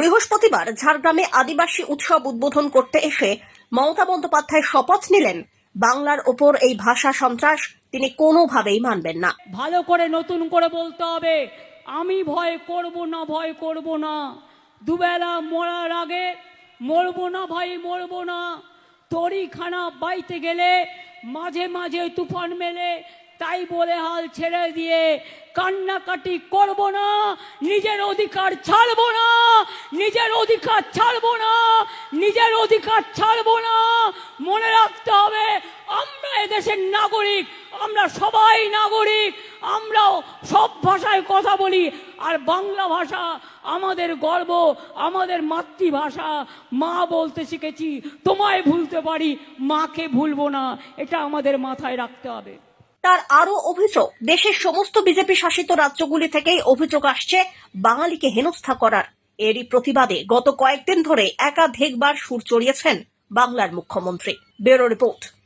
বৃহস্পতিবার ঝাড়গ্রামে আদিবাসী উৎসব উদ্বোধন করতে এসে মমতা বন্দ্যোপাধ্যায় শপথ নিলেন। বাংলার ওপর এই ভাষা সন্ত্রাস তিনি কোনোভাবেই মানবেন না। ভালো করে নতুন করে বলতে হবে, আমি ভয় করব না, ভয় করব না। দুবেলা মরার আগে মরবো না ভাই, মরবো না। তরিখানা বাইতে গেলে মাঝে মাঝে তুফান মেলে, তাই বলে হাল ছেড়ে দিয়ে কান্নাকাটি করব না, নিজের অধিকার ছাড়বো না। নিজের অধিকার ছাড়বো না, নিজের অধিকার ছাড়বো না। মনে রাখতে হবে, আমরা এদেশের নাগরিক, আমরা সবাই নাগরিক, আমরাও সব ভাষায় কথা বলি। আর বাংলা ভাষা আমাদের গর্ব, আমাদের মাতৃভাষা। মা বলতে শিখেছি, তোমায় ভুলতে পারি, মাকে ভুলবো না। এটা আমাদের মাথায় রাখতে হবে। তার আরও অভিযোগ, দেশের সমস্ত বিজেপি শাসিত রাজ্যগুলি থেকেই অভিযোগ আসছে, বাঙালিকে হেনস্থা করার। এরই প্রতিবাদে গত কয়েকদিন ধরে একাধিকবার সুর চড়িয়েছেন বাংলার মুখ্যমন্ত্রী। Bureau report.